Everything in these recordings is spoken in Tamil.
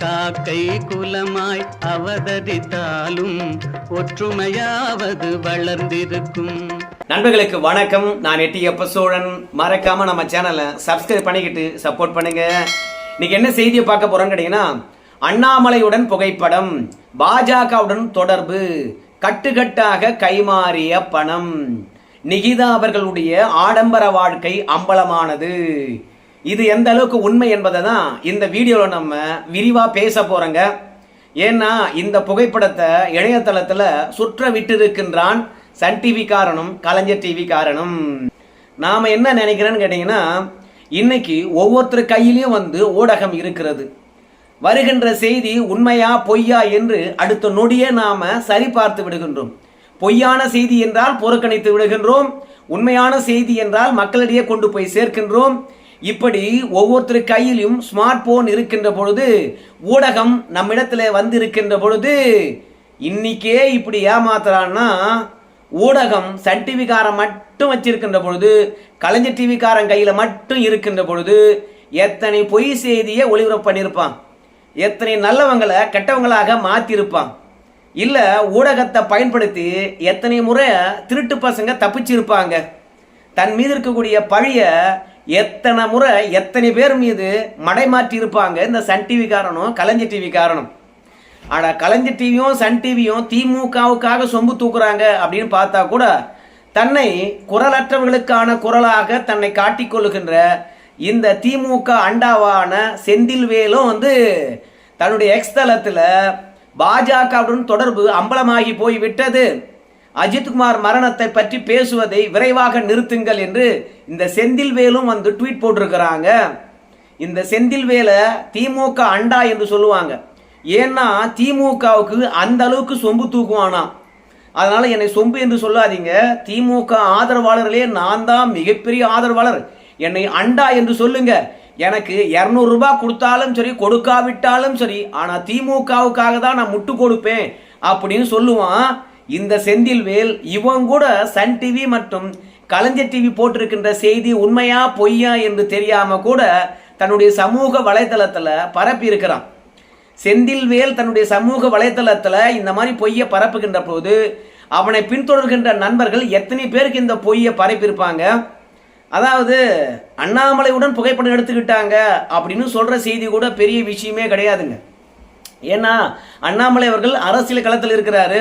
காக்கை குலமாய் அவதரித்தாலும் ஒற்றுமையாவது வளர்ந்திருக்கும். நண்பர்களுக்கு வணக்கம். நான் எட்டி எப்ப சோழன் மறக்காம நம்ம சேனலை சப்ஸ்கிரைப் பண்ணிக்கிட்டு சப்போர்ட் பண்ணுங்க. இன்னைக்கு என்ன செய்தியை பார்க்க போறோம்னு கேட்டீங்கன்னா அண்ணாமலையுடன் புகைப்படம் பாஜகவுடன் தொடர்பு கட்டுக்கட்டாக கைமாறிய பணம். நிகிதா அவர்களுடைய ஆடம்பர வாழ்க்கை அம்பலமானது. இது எந்த அளவுக்கு உண்மை என்பதை தான் இந்த வீடியோவில் நம்ம விரிவாக பேச போகிறோங்க ஏன்னா இந்த புகைப்படத்தை இணையதளத்தில் சுற்ற விட்டிருக்கின்றான் சன் டிவி காரணம் கலைஞர் டிவி காரணம் நாம் என்ன நினைக்கிறேன்னு கேட்டிங்கன்னா இன்னைக்கு ஒவ்வொருத்தர் கையிலையும் வந்து ஊடகம் இருக்கிறது. வருகின்ற செய்தி உண்மையா பொய்யா என்று அடுத்த நொடியே நாம் சரிபார்த்து விடுகின்றோம். பொய்யான செய்தி என்றால் புறக்கணித்து விடுகின்றோம். உண்மையான செய்தி என்றால் மக்களிடையே கொண்டு போய் சேர்க்கின்றோம். இப்படி ஒவ்வொருத்தர் கையிலும் ஸ்மார்ட் போன் இருக்கின்ற பொழுது ஊடகம் நம்மிடத்தில் வந்து இருக்கின்ற பொழுது இன்னைக்கே இப்படி ஏமாத்துறான்னா ஊடகம் சன் டிவிக்காரன் மட்டும் வச்சிருக்கின்ற பொழுது கலைஞர் டிவிக்காரன் கையில் மட்டும் இருக்கின்ற பொழுது எத்தனை பொய் செய்தியை ஒளிபரப்பு பண்ணியிருப்பான்? எத்தனை நல்லவங்களை கெட்டவங்களாக மாற்றிருப்பான் இல்லை ஊடகத்தை பயன்படுத்தி எத்தனை முறை திருட்டு பசங்க தப்பிச்சிருப்பாங்க? தன் மீது இருக்கக்கூடிய பழியை எத்தனை முறை எத்தனை பேர் மீது மடைமாற்றி இருப்பாங்க இந்த சன் டிவி காரணம் கலைஞர் டிவி காரணம் ஆனால் கலைஞர் டிவியும் சன் டிவியும் திமுகவுக்காக சொம்பு தூக்குறாங்க அப்படின்னு பார்த்தா கூட தன்னை குரலற்றவர்களுக்கான குரலாக தன்னை காட்டிக்கொள்ளுகின்ற இந்த திமுக அண்டாவான செந்தில்வேலும் வந்து தன்னுடைய எக்ஸ்தலத்தில் பாஜகவுடன் தொடர்பு அம்பலமாகி போய் விட்டது அஜித்குமார் மரணத்தை பற்றி பேசுவதை விரைவாக நிறுத்துங்கள் என்று இந்த செந்தில்வேலும் வந்து ட்வீட் போட்டிருக்கிறாங்க. இந்த செந்தில்வேலை திமுக அண்டா என்று சொல்லுவாங்க. ஏன்னா திமுகவுக்கு அந்த அளவுக்கு சொம்பு தூக்குவானா? அதனால என்னை சொம்பு என்று சொல்லாதீங்க. திமுக ஆதரவாளர்களே நான் தான் மிகப்பெரிய ஆதரவாளர். என்னை அண்டா என்று சொல்லுங்க. எனக்கு இரநூறு ரூபாய் கொடுத்தாலும் சரி கொடுக்காவிட்டாலும் சரி ஆனா திமுகவுக்காக தான் நான் முட்டு கொடுப்பேன் அப்படின்னு சொல்லுவான். இந்த செந்தில்வேல் இவன் கூட சன் டிவி மற்றும் கலைஞர் டிவி போட்டிருக்கின்ற செய்தி உண்மையா பொய்யா என்று தெரியாம கூட தன்னுடைய சமூக வலைதளத்தில் பரப்பி இருக்கிறான். செந்தில்வேல் தன்னுடைய சமூக வலைதளத்தில் இந்த மாதிரி பொய்யை பரப்புகின்ற போது அவனை பின்தொடர்கின்ற நண்பர்கள் எத்தனை பேருக்கு இந்த பொய்யை பரப்பியிருப்பாங்க? அதாவது அண்ணாமலையுடன் புகைப்படம் எடுத்துக்கிட்டாங்க அப்படின்னு சொல்கிற செய்தி கூட பெரிய விஷயமே கிடையாதுங்க. ஏன்னா அண்ணாமலை அவர்கள் அரசியல் களத்தில் இருக்கிறாரு.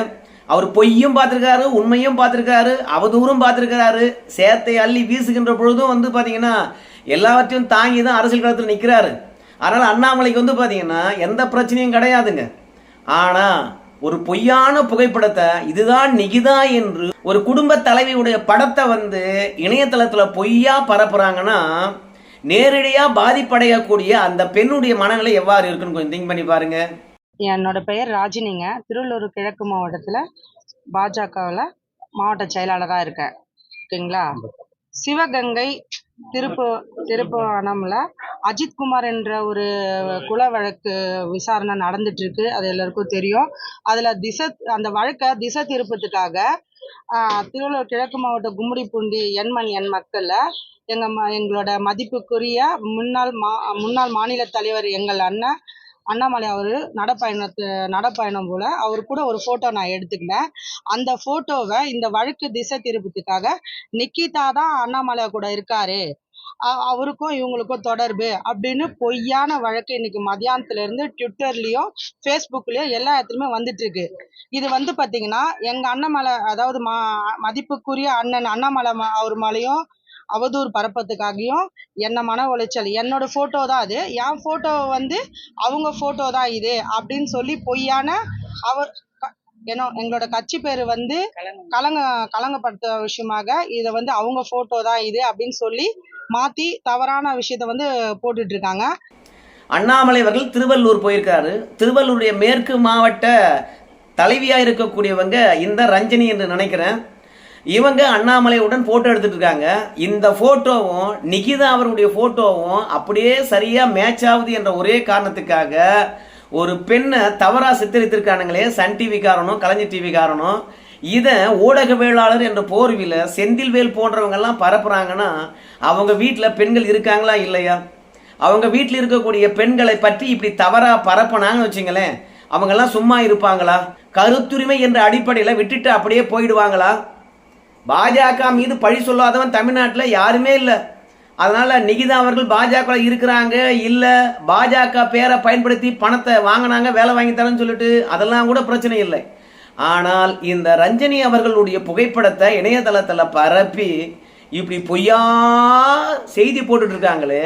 அவர் பொய்யும் பார்த்துருக்காரு உண்மையும் பார்த்துருக்காரு அவதூறும் பார்த்துருக்காரு சேத்தை அள்ளி வீசுகின்ற பொழுதும் வந்து பார்த்தீங்கன்னா எல்லாவற்றையும் தாங்கி தான் அரசியல் களத்தில் நிற்கிறாரு. அதனால் அண்ணாமலைக்கு வந்து பார்த்தீங்கன்னா எந்த பிரச்சனையும் கிடையாதுங்க. ஆனால் ஒரு பொய்யான புகைப்படத்தை இதுதான் நிகிதா என்று ஒரு குடும்ப தலைவியுடைய படத்தை வந்து இணையதளத்தில் பொய்யா பரப்புறாங்கன்னா நேரடியாக பாதிப்படையக்கூடிய அந்த பெண்ணுடைய மனநிலை எவ்வாறு இருக்குன்னு கொஞ்சம் திங்க் பண்ணி பாருங்கள் என்னோட பெயர் ராஜினிங்க. திருவள்ளூர் கிழக்கு மாவட்டத்தில் பாஜகவில் மாவட்ட செயலாளராக இருக்கேன். ஓகேங்களா? சிவகங்கை திருப்பு திருப்புவனம்ல அஜித்குமார் என்ற ஒரு குல வழக்கு விசாரணை நடந்துட்டு இருக்கு அது எல்லாருக்கும் தெரியும். அதில் திசை அந்த வழக்கை திசை திருப்பத்துக்காக திருவள்ளூர் கிழக்கு மாவட்ட கும்மிடிப்பூண்டி எண்மண் எண் மக்களில் எங்கள் ம- எங்களோட மதிப்புக்குரிய முன்னாள் மா முன்னாள் மாநில தலைவர் எங்கள் அண்ணன் அண்ணாமலை அவர் நடைப்பயணத்து நடைப்பயணம் போல் அவர் கூட ஒரு ஃபோட்டோ நான் எடுத்துக்கினேன். அந்த ஃபோட்டோவை இந்த வழக்கு திசை திருப்பத்துக்காக நிக்கிதா தான் அண்ணாமலை கூட இருக்காரு. அவருக்கும் இவங்களுக்கும் தொடர்பு அப்படின்னு பொய்யான வழக்கு இன்னைக்கு மதியானத்துல இருந்து ட்விட்டர்லயும் ஃபேஸ்புக்லயோ எல்லா இடத்துலயுமே வந்துட்டு இருக்கு இது வந்து பாத்தீங்கன்னா எங்க அண்ணாமலை அதாவது மதிப்புக்குரிய அண்ணன் அண்ணாமலை அவர் மேலேயும் அவதூறு பரப்பத்துக்காகவும் என்ன மன உளைச்சல். என்னோட போட்டோ தான் அது. என் போட்டோ வந்து அவங்க போட்டோ தான் இது அப்படின்னு சொல்லி பொய்யான அவர் ஏன்னா எங்களோட கட்சி பேர் வந்து கலங்க கலங்கப்படுத்த விஷயமாக இதை வந்து அவங்க போட்டோ தான் இது அப்படின்னு சொல்லி மாத்தி தவறான விஷயத்த வந்து போட்டுட்டு இருக்காங்க அண்ணாமலை அவர்கள் திருவள்ளூர் போயிருக்காரு. திருவள்ளூருடைய மேற்கு மாவட்ட தலைவியாக இருக்கக்கூடியவங்க இந்த ரஞ்சனி என்று நினைக்கிறேன். இவங்க அண்ணாமலையுடன் ஃபோட்டோ எடுத்துட்டு இருக்காங்க இந்த ஃபோட்டோவும் நிகிதா அவருடைய ஃபோட்டோவும் அப்படியே சரியாக மேட்ச் ஆகுது என்ற ஒரே காரணத்துக்காக ஒரு பெண்ணை தவறாக சித்தரித்திருக்கானுங்களே சன் டிவி காரணம் கலைஞர் டிவி காரணம் இதை ஊடகவியலாளர் என்ற போர்வியில் செந்தில்வேல் போன்றவங்கெல்லாம் பரப்புகிறாங்கன்னா பரப்புறாங்கன்னா அவங்க வீட்டில் பெண்கள் இருக்காங்களா இல்லையா? அவங்க வீட்டில் இருக்கக்கூடிய பெண்களை பற்றி இப்படி தவறாக பரப்பினாங்கன்னு வச்சுங்களேன் அவங்கெல்லாம் சும்மா இருப்பாங்களா? கருத்துரிமை என்ற அடிப்படையில் விட்டுட்டு அப்படியே போயிடுவாங்களா? பாஜக மீது பழி சொல்லாதவன் தமிழ்நாட்டில் யாருமே இல்லை. அதனால் நிகிதா அவர்கள் பாஜக இருக்கிறாங்க இல்லை பாஜக பேரை பயன்படுத்தி பணத்தை வாங்கினாங்க வேலை வாங்கி தரேன்னு சொல்லிட்டு அதெல்லாம் கூட பிரச்சனை இல்லை. ஆனால் இந்த ரஞ்சனி அவர்களுடைய புகைப்படத்தை இணையதளத்தில் பரப்பி இப்படி பொய்யா செய்தி போட்டுட்டு இருக்காங்களே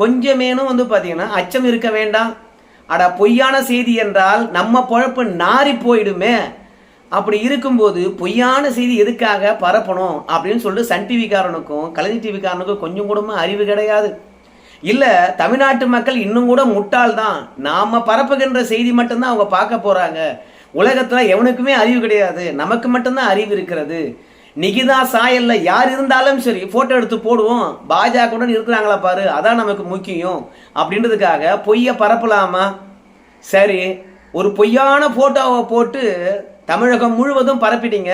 கொஞ்சமேனும் வந்து பார்த்தீங்கன்னா அச்சம் இருக்க வேண்டாம். அட பொய்யான செய்தி என்றால் நம்ம பொழப்பு நாறி போயிடுமே. அப்படி இருக்கும்போது பொய்யான செய்தி எதுக்காக பரப்பணும் அப்படின்னு சொல்லிட்டு சன் டிவிக்காரனுக்கும் கலைஞர் டிவிக்காரனுக்கும் கொஞ்சம் கூட அறிவு கிடையாது. இல்லை தமிழ்நாட்டு மக்கள் இன்னும் கூட முட்டாள் தான். பரப்புகின்ற செய்தி மட்டும்தான் அவங்க பார்க்க போகிறாங்க உலகத்தில் எவனுக்குமே அறிவு கிடையாது. நமக்கு மட்டும்தான் அறிவு இருக்கிறது. நிகிதா சாயல்ல யார் இருந்தாலும் சரி ஃபோட்டோ எடுத்து போடுவோம். பாஜகவுடன் இருக்கிறாங்களா பாரு அதான் நமக்கு முக்கியம். அப்படின்றதுக்காக பொய்யை பரப்பலாமா? சரி ஒரு பொய்யான ஃபோட்டோவை போட்டு தமிழகம் முழுவதும் பரப்பிட்டீங்க.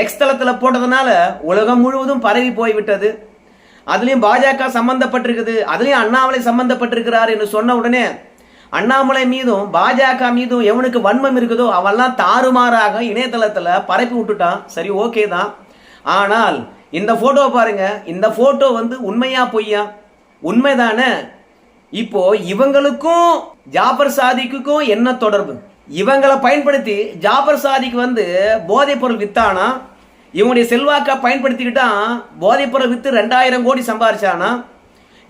எக்ஸ் தளத்தில் போட்டதுனால உலகம் முழுவதும் பரவி போய்விட்டது. அதுலேயும் பாஜக சம்பந்தப்பட்டிருக்குது. அதுலேயும் அண்ணாமலை சம்பந்தப்பட்டிருக்கிறார் என்று சொன்ன உடனே அண்ணாமலை மீதும் பாஜக மீதும் எவனுக்கு வன்மம் இருக்குதோ அவெல்லாம் தாறுமாறாக இணையதளத்தில் பரப்பி விட்டுட்டான். சரி ஓகே தான். ஆனால் இந்த ஃபோட்டோவை பாருங்க. இந்த ஃபோட்டோ வந்து உண்மையா பொய்யா? உண்மைதானே? இப்போ இவங்களுக்கும் ஜாபர் சாதிக்குக்கும் என்ன தொடர்பு? இவங்களை பயன்படுத்தி ஜாபர் சாதிக்கு வந்து போதைப் பொருள் வித்தானா? இவனுடைய செல்வாக்கை பயன்படுத்திக்கிட்டான் போதைப் பொருள் வித்து ரெண்டாயிரம் கோடி சம்பாரிச்சானா?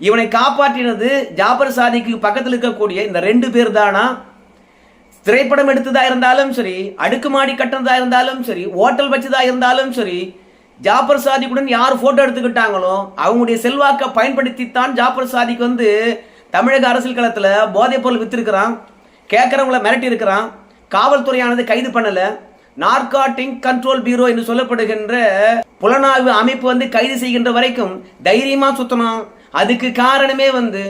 இவனை காப்பாற்றினது ஜாபர் சாதிக்கு பக்கத்தில் இருக்கக்கூடிய இந்த ரெண்டு பேர் தானா திரைப்படம் எடுத்ததா இருந்தாலும் சரி அடுக்குமாடி கட்டினதா இருந்தாலும் சரி ஹோட்டல் வச்சதா இருந்தாலும் சரி ஜாபர் சாதிக்குடன் யார் போட்டோ எடுத்துக்கிட்டாங்களோ அவங்களுடைய செல்வாக்கை பயன்படுத்தித்தான் ஜாபர் சாதிக்கு வந்து தமிழக அரசியல் களத்தில் போதைப் பொருள் வித்திருக்கிறான். கேட்குறவங்கள மிரட்டி இருக்கிறான். காவல்துறையானது கைது பண்ணல. நார்காட்டிங் கண்ட்ரோல் பியூரோ என்று சொல்லப்படுகின்ற புலனாய்வு அமைப்பு வந்து கைது செய்கின்ற வரைக்கும் தைரியமாக சுத்தணும். அதுக்கு காரணமே வந்து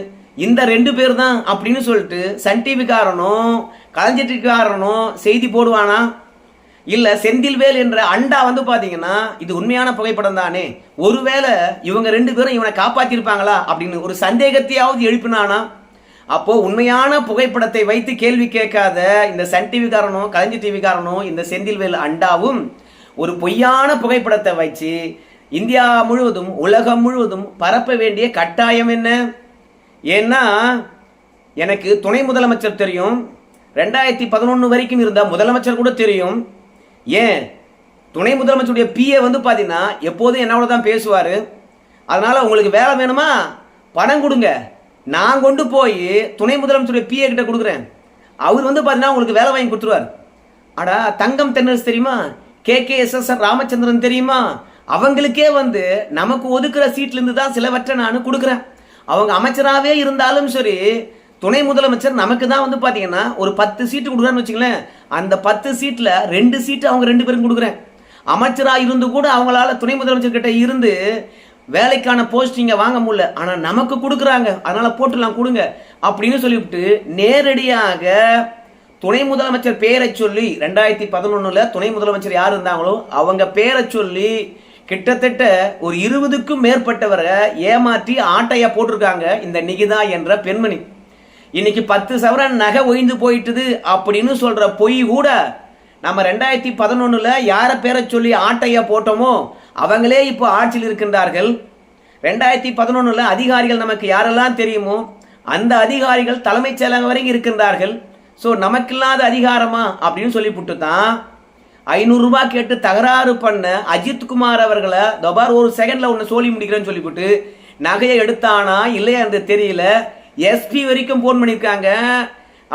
இந்த ரெண்டு பேர் தான் அப்படின்னு சொல்லிட்டு சன் டிவி காரனும் கலைஞர் TV செய்தி போடுவானா? இல்லை செந்தில்வேல் என்ற அண்டா வந்து பார்த்தீங்கன்னா இது உண்மையான புகைப்படம் தானே. ஒருவேளை இவங்க ரெண்டு பேரும் இவனை காப்பாற்றிருப்பாங்களா அப்படின்னு ஒரு சந்தேகத்தையாவது எழுப்பினானா? அப்போ உண்மையான புகைப்படத்தை வைத்து கேள்வி கேட்காத இந்த சன் டிவிக்காரனும் கலைஞர் டிவிக்காரனும் இந்த செந்தில்வேல் அண்டாவும் ஒரு பொய்யான புகைப்படத்தை வச்சு இந்தியா முழுவதும் உலகம் முழுவதும் பரப்ப வேண்டிய கட்டாயம் என்ன? ஏன்னா எனக்கு துணை முதலமைச்சர் தெரியும். ரெண்டாயிரத்தி பதினொன்று வரைக்கும் இருந்த முதலமைச்சர் கூட தெரியும். ஏன்? துணை முதலமைச்சருடைய பிஏ வந்து பார்த்தீங்கன்னா எப்போதும் என்னோட தான் பேசுவார். அதனால் உங்களுக்கு வேலை வேணுமா? பணம் கொடுங்க. நான் கொண்டு போய் துணை முதலமைச்சருடைய பிஏ கிட்ட கொடுக்குறேன். அவர் வந்து பார்த்தீங்கன்னா உங்களுக்கு வேலை வாங்கி கொடுத்துருவார். அடா தங்கம் தென்னரசு தெரியுமா? K K S S Ramachandran தெரியுமா? அவங்களுக்கே வந்து நமக்கு ஒதுக்குற சீட்லேருந்து தான் சிலவற்றை நான் கொடுக்குறேன். அவங்க அமைச்சராகவே இருந்தாலும் சரி துணை முதலமைச்சர் நமக்கு தான் வந்து பார்த்தீங்கன்னா ஒரு பத்து சீட்டு கொடுக்குறான்னு வச்சுங்களேன் அந்த பத்து சீட்டில் ரெண்டு சீட்டு அவங்க ரெண்டு பேரும் கொடுக்குறேன். அமைச்சராக இருந்து கூட அவங்களால துணை முதலமைச்சர் கிட்ட இருந்து வேலைக்கான போஸ்டிங்கை வாங்க முடியல. ஆனால் நமக்கு கொடுக்குறாங்க. அதனால் போட்டுலாம் கொடுங்க. அப்படின்னு சொல்லிவிட்டு நேரடியாக துணை முதலமைச்சர் பேரை சொல்லி ரெண்டாயிரத்தி பதினொன்றில் துணை முதலமைச்சர் யார் இருந்தாங்களோ அவங்க பேரை சொல்லி கிட்டத்தட்ட ஒரு இருபதுக்கும் மேற்பட்டவரை ஏமாற்றி ஆட்டையாக போட்டிருக்காங்க இந்த நிகிதா என்ற பெண்மணி. இன்னைக்கு பத்து சவரன் நகை ஒய்ந்து போயிட்டுது அப்படின்னு சொல்கிற பொய் கூட நம்ம ரெண்டாயிரத்தி பதினொன்றில் யாரை பேரை சொல்லி ஆட்டையாக போட்டோமோ அவங்களே இப்போ ஆட்சியில் இருக்கின்றார்கள். ரெண்டாயிரத்தி பதினொன்றில் அதிகாரிகள் நமக்கு யாரெல்லாம் தெரியுமோ அந்த அதிகாரிகள் தலைமைச் செயலகம் வரைக்கும் இருக்கின்றார்கள். ஸோ நமக்கில்லாத அதிகாரமா? அப்படின்னு சொல்லிவிட்டு தான் ஐநூறுரூபா கேட்டு தகராறு பண்ண அஜித்குமார் அவர்களை தொபார் ஒரு செகண்டில் ஒன்று சொல்லி முடிக்கிறேன்னு சொல்லிவிட்டு நகையை எடுத்தானா இல்லையா அந்த தெரியல. எஸ்பி வரைக்கும் ஃபோன் பண்ணியிருக்காங்க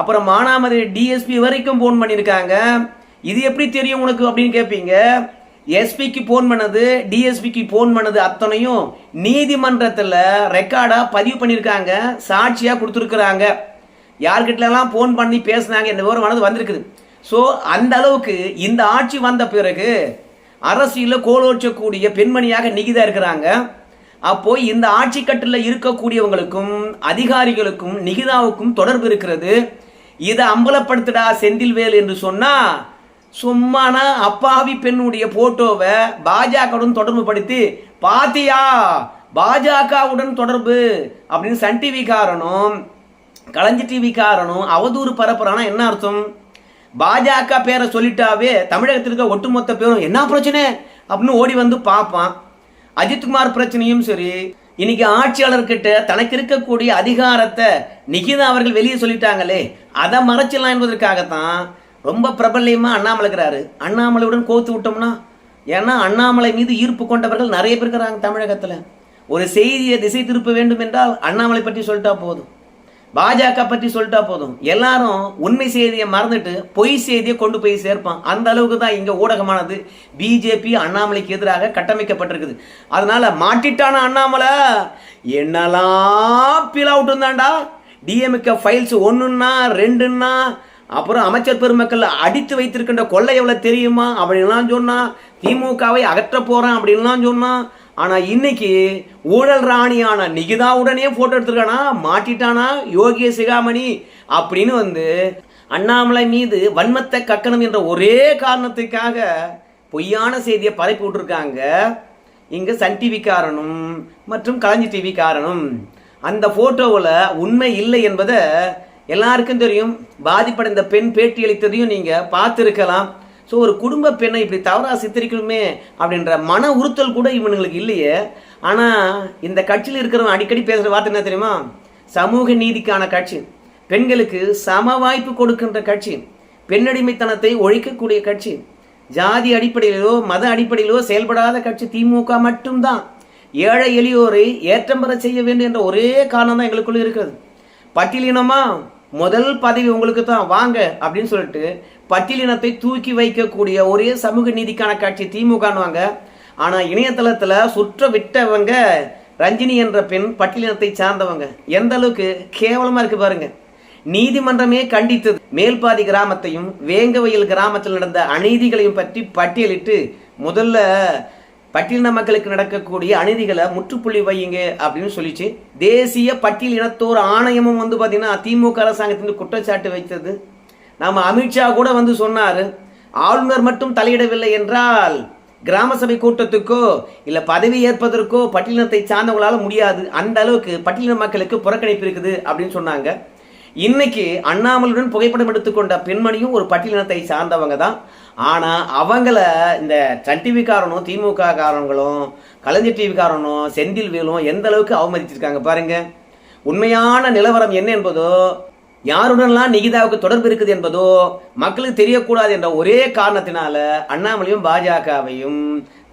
அப்புறம் மானாமதுரை டிஎஸ்பி வரைக்கும் ஃபோன் பண்ணியிருக்காங்க இது எப்படி தெரியும் உனக்கு அப்படின்னு கேட்பீங்க எஸ்பிக்கு ஃபோன் பண்ணது டிஎஸ்பிக்கு ஃபோன் பண்ணது அத்தனையும் நீதிமன்றத்தில் ரெக்கார்டாக பதிவு பண்ணியிருக்காங்க சாட்சியாக கொடுத்துருக்குறாங்க. யார்கிட்டலாம் ஃபோன் பண்ணி பேசுனாங்க இந்த விவரமானது வந்திருக்குது. ஸோ அந்த அளவுக்கு இந்த ஆட்சி வந்த பிறகு அரசியலில் கோலோச்சக்கூடிய பெண்மணியாக நிகிதா இருக்கிறாங்க. அப்போ இந்த ஆட்சி கட்டில் இருக்கக்கூடியவங்களுக்கும் அதிகாரிகளுக்கும் நிகிதாவுக்கும் தொடர்பு இருக்கிறது. இதை அம்பலப்படுத்துடா செந்தில்வேல் என்று சொன்னால் சும்மானா அப்பாவி பெண்ணுடைய போட்டோவை பாஜகவுடன் தொடர்பு படுத்தி பாத்தியா பாஜகவுடன் தொடர்பு அப்படின்னு சன் டிவி காரனும் களஞ்சி டிவி காரனும் அவதூறு பரப்புறானா என்ன அர்த்தம்? பாஜக பேரை சொல்லிட்டாவே தமிழகத்தில் இருக்க ஒட்டுமொத்த பேரும் என்ன பிரச்சனை? அப்படின்னு ஓடி வந்து பார்ப்பான். அஜித்குமார் பிரச்சனையும் சரி இன்னைக்கு ஆட்சியாளர்கிட்ட தனக்கு இருக்கக்கூடிய அதிகாரத்தை நிகிதா அவர்கள் வெளியே சொல்லிட்டாங்களே அதை மறைச்சிடலாம் என்பதற்காகத்தான் ரொம்ப பிரபலயமாக அண்ணாமலை இருக்கிறாரு அண்ணாமலையுடன் கோத்து விட்டோம்னா ஏன்னா அண்ணாமலை மீது ஈர்ப்பு கொண்டவர்கள் நிறைய பேர் இருக்கிறாங்க தமிழகத்தில். ஒரு செய்தியை திசை திருப்ப வேண்டும் என்றால் அண்ணாமலை பற்றி சொல்லிட்டா போதும். பாஜக பற்றி சொல்லிட்டா போதும். எல்லாரும் உண்மை செய்தியை மறந்துட்டு பொய் செய்தியை கொண்டு போய் சேர்ப்பான். அந்த அளவுக்கு தான் இங்கே ஊடகமானது பிஜேபி அண்ணாமலைக்கு எதிராக கட்டமைக்கப்பட்டிருக்குது. அதனால மாட்டிட்டான அண்ணாமலை? என்னெல்லாம் பீல் அவுட் இருந்தாண்டா டிஎம்கே ஃபைல்ஸ் ஒன்றுன்னா ரெண்டுன்னா அப்புறம் அமைச்சர் பெருமக்கள் அடித்து வைத்திருக்கின்ற கொள்ளை எவ்வளோ தெரியுமா அப்படின்லாம் சொன்னான் திமுகவை அகற்ற போகிறான் அப்படின்லாம் சொன்னான் ஆனால் இன்னைக்கு ஊழல் ராணியான நிகிதாவுடனே ஃபோட்டோ எடுத்திருக்கானா? மாட்டிட்டானா? யோகிய சிகாமணி அப்படின்னு வந்து அண்ணாமலை மீது வன்மத்தை கக்கணும் என்ற ஒரே காரணத்துக்காக பொய்யான செய்தியை பரப்பி விட்டுருக்காங்க. இங்கே சன் டிவிக்காரனும் மற்றும் கலைஞர் டிவிக்காரனும் அந்த ஃபோட்டோவில் உண்மை இல்லை என்பதை எல்லாருக்கும் தெரியும் பாதிப்படைந்த பெண் பேட்டி அளித்ததையும் நீங்கள் பார்த்துருக்கலாம். ஸோ ஒரு குடும்ப பெண்ணை இப்படி தவறாக சித்தரிக்கணுமே அப்படின்ற மன உறுத்தல் கூட இவனுங்களுக்கு இல்லையே. ஆனால் இந்த கட்சியில் இருக்கிறவன் அடிக்கடி பேசுகிற வார்த்தை என்ன தெரியுமா? சமூக நீதிக்கான கட்சி. பெண்களுக்கு சம வாய்ப்பு கொடுக்கின்ற கட்சி. பெண்ணடிமைத்தனத்தை ஒழிக்கக்கூடிய கட்சி. ஜாதி அடிப்படையிலோ மத அடிப்படையிலோ செயல்படாத கட்சி திமுக மட்டும்தான். ஏழை எளியோரை ஏற்றம் பெற செய்ய வேண்டும் என்ற ஒரே காரணம் தான் எங்களுக்குள்ள இருக்கிறது. பட்டியலினமா? முதல் பதவி உங்களுக்கு தான் வாங்க அப்படின்னு சொல்லிட்டு பட்டியலினத்தை தூக்கி வைக்கக்கூடிய ஒரே சமூக நீதிக்கான கட்சி திமுகன்னுவாங்க ஆனால் இணையதளத்தில் சுற்ற விட்டவங்க ரஞ்சினி என்ற பெண் பட்டியலினத்தை சார்ந்தவங்க. எந்த அளவுக்கு கேவலமாக இருக்கு பாருங்க. நீதிமன்றமே கண்டித்தது. மேல்பாதி கிராமத்தையும் வேங்கவயல் கிராமத்தில் நடந்த அநீதிகளையும் பற்றி பட்டியலிட்டு முதல்ல பட்டியலின மக்களுக்கு நடக்கக்கூடிய அநீதிகளை முற்றுப்புள்ளி வையுங்க அப்படின்னு சொல்லிச்சு. தேசிய பட்டியல் இனத்தோர் ஆணையமும் வந்து பார்த்தீங்கன்னா திமுக அரசாங்கத்தின் குற்றச்சாட்டு வைத்தது. நம்ம அமித்ஷா கூட வந்து சொன்னார் ஆளுநர் மட்டும் தலையிடவில்லை என்றால் கிராம சபை கூட்டத்துக்கோ இல்லை பதவி ஏற்பதற்கோ பட்டியலினத்தை சார்ந்தவங்களால முடியாது. அந்த அளவுக்கு பட்டியலின மக்களுக்கு புறக்கணிப்பு இருக்குது அப்படின்னு சொன்னாங்க. இன்னைக்கு அண்ணாமலுடன் புகைப்படம் எடுத்துக்கொண்ட பெண்மணியும் ஒரு பட்டியலினத்தை சார்ந்தவங்க தான். ஆனா அவங்கள இந்த சன் டிவி காரனும் திமுக காரங்களும் கலைஞர் டிவி காரனும் செந்தில் வேலும் எந்த அளவுக்கு அவமதிச்சிருக்காங்க பாருங்க. உண்மையான நிலவரம் என்ன என்பதோ யாருடன்லாம் நிகிதாவுக்கு தொடர்பு இருக்குது என்பதோ மக்களுக்கு தெரியக்கூடாது என்ற ஒரே காரணத்தினால அண்ணாமலையும் பாஜகவையும்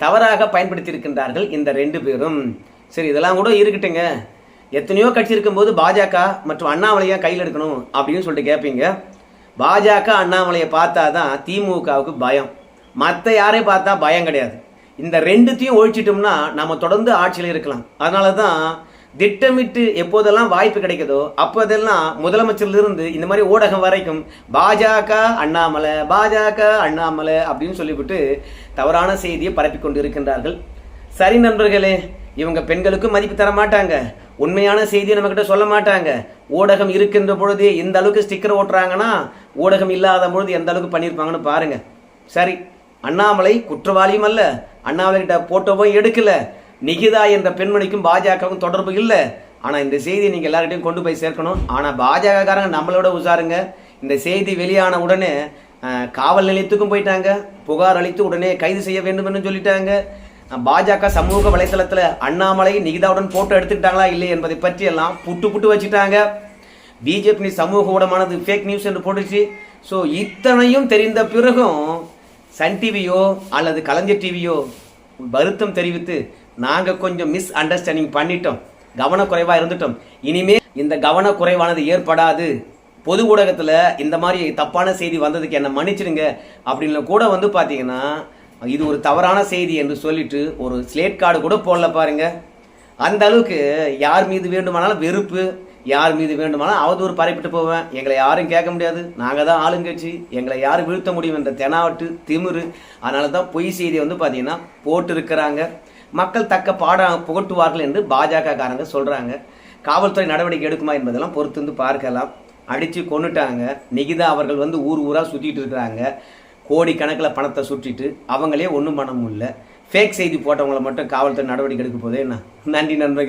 தவறாக பயன்படுத்தி இருக்கின்றார்கள் இந்த ரெண்டு பேரும். சரி இதெல்லாம் கூட இருக்கட்டுங்க. எத்தனையோ கட்சி இருக்கும்போது பாஜக மற்றும் அண்ணாமலையாக கையில் எடுக்கணும் அப்படின்னு சொல்லிட்டு கேட்பீங்க பாஜக அண்ணாமலையை பார்த்தா தான் திமுகவுக்கு பயம். மற்ற யாரையும் பார்த்தா பயம் கிடையாது. இந்த ரெண்டுத்தையும் ஒழிச்சிட்டோம்னா நம்ம தொடர்ந்து ஆட்சியில் இருக்கலாம். அதனால தான் திட்டமிட்டு எப்போதெல்லாம் வாய்ப்பு கிடைக்குதோ அப்போதெல்லாம் முதலமைச்சர்லேருந்து இந்த மாதிரி ஊடகம் வரைக்கும் பாஜக அண்ணாமலை பாஜக அண்ணாமலை அப்படின்னு சொல்லிவிட்டு தவறான செய்தியை பரப்பி கொண்டு இருக்கின்றார்கள். சரி நண்பர்களே இவங்க பெண்களுக்கும் மதிப்பு தர மாட்டாங்க உண்மையான செய்தியை நம்மக்கிட்ட சொல்ல மாட்டாங்க. ஊடகம் இருக்கின்ற பொழுது இந்த அளவுக்கு ஸ்டிக்கர் ஓட்டுறாங்கன்னா ஊடகம் இல்லாத பொழுது எந்த அளவுக்கு பண்ணியிருப்பாங்கன்னு பாருங்க. சரி அண்ணாமலை குற்றவாளியும் அல்ல. அண்ணாமலைகிட்ட போட்டோவும் எடுக்கல. நிகிதா என்ற பெண்மணிக்கும் பாஜகவும் தொடர்பு இல்லை. ஆனால் இந்த செய்தியை நீங்கள் எல்லார்கிட்டையும் கொண்டு போய் சேர்க்கணும். ஆனால் பாஜகக்காரங்க நம்மளோட உசாருங்க இந்த செய்தி வெளியான உடனே காவல் நிலையத்துக்கும் போயிட்டாங்க. புகார் அளித்து உடனே கைது செய்ய வேண்டும் என்று சொல்லிட்டாங்க. பாஜக சமூக வலைத்தளத்தில் அண்ணாமலை நிகிதாவுடன் போட்டோ எடுத்துக்கிட்டாங்களா இல்லை என்பதை பற்றி எல்லாம் புட்டு புட்டு வச்சுட்டாங்க. பிஜேபி சமூக ஊடகமானது ஃபேக் நியூஸ் என்று போட்டுச்சு. ஸோ இத்தனையும் தெரிந்த பிறகும் சன் டிவியோ அல்லது கலைஞர் டிவியோ வருத்தம் தெரிவித்து நாங்கள் கொஞ்சம் மிஸ் அண்டர்ஸ்டாண்டிங் பண்ணிட்டோம். கவனக்குறைவாக இருந்துட்டோம். இனிமே இந்த கவனக்குறைவானது ஏற்படாது. பொது ஊடகத்தில் இந்த மாதிரி தப்பான செய்தி வந்ததுக்கு என்ன மன்னிச்சிடுங்க. அப்படின்னு கூட வந்து பார்த்தீங்கன்னா இது ஒரு தவறான செய்தி என்று சொல்லிட்டு ஒரு ஸ்லேட் கார்டு கூட போடல பாருங்க. அந்த அளவுக்கு யார் மீது வேண்டுமானாலும் வெறுப்பு யார் மீது வேண்டுமானாலும் அவதூறு பரப்பிட்டு போவேன். எங்களை யாரும் கேட்க முடியாது. நாங்கள் தான் ஆளுங்கட்சி. எங்களை யாரும் வீழ்த்த முடியும் என்ற தெனாவட்டு திமிரு அதனால தான் பொய் செய்தியை வந்து பார்த்தீங்கன்னா போட்டிருக்கிறாங்க. மக்கள் தக்க பாடம் புகட்டுவார்கள் என்று பாஜக காரங்க சொல்கிறாங்க காவல்துறை நடவடிக்கை எடுக்குமா என்பதெல்லாம் பொறுத்து வந்து பார்க்கலாம். அடித்து கொன்னுட்டாங்க. நிகிதா அவர்கள் வந்து ஊர் ஊராக சுற்றிட்டு இருக்கிறாங்க. கோடி கணக்கில் பணத்தை சுற்றிட்டு அவங்களே ஒன்றும் பண்ண முடியல. ஃபேக் செய்தி போட்டவங்களை மட்டும் காவல்துறை நடவடிக்கை எடுக்க போதே என்ன? நன்றி நண்பர்கள்.